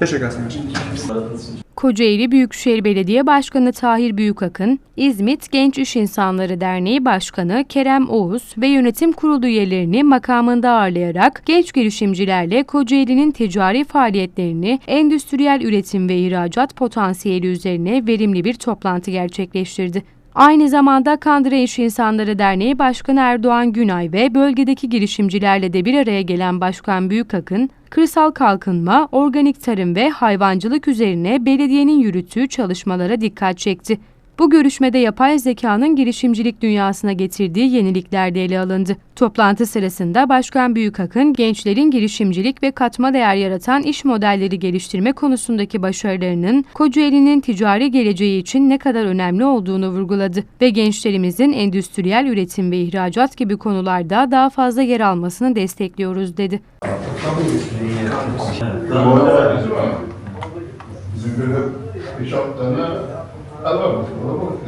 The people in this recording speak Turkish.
Teşekkür ederim. Kocaeli Büyükşehir Belediye Başkanı Tahir Büyükakın, İzmit Genç İş İnsanları Derneği Başkanı Kerem Oğuz ve yönetim kurulu üyelerini makamında ağırlayarak genç girişimcilerle Kocaeli'nin ticari faaliyetlerini, endüstriyel üretim ve ihracat potansiyeli üzerine verimli bir toplantı gerçekleştirdi. Aynı zamanda Kandıra İş İnsanları Derneği Başkanı Erdoğan Günay ve bölgedeki girişimcilerle de bir araya gelen Başkan Büyükakın, kırsal kalkınma, organik tarım ve hayvancılık üzerine belediyenin yürüttüğü çalışmalara dikkat çekti. Bu görüşmede yapay zekanın girişimcilik dünyasına getirdiği yenilikler de ele alındı. Toplantı sırasında Başkan Büyükakın, gençlerin girişimcilik ve katma değer yaratan iş modelleri geliştirme konusundaki başarılarının Kocaeli'nin ticari geleceği için ne kadar önemli olduğunu vurguladı ve gençlerimizin endüstriyel üretim ve ihracat gibi konularda daha fazla yer almasını destekliyoruz dedi. Bizim böyle beş altı tane Alô, alô,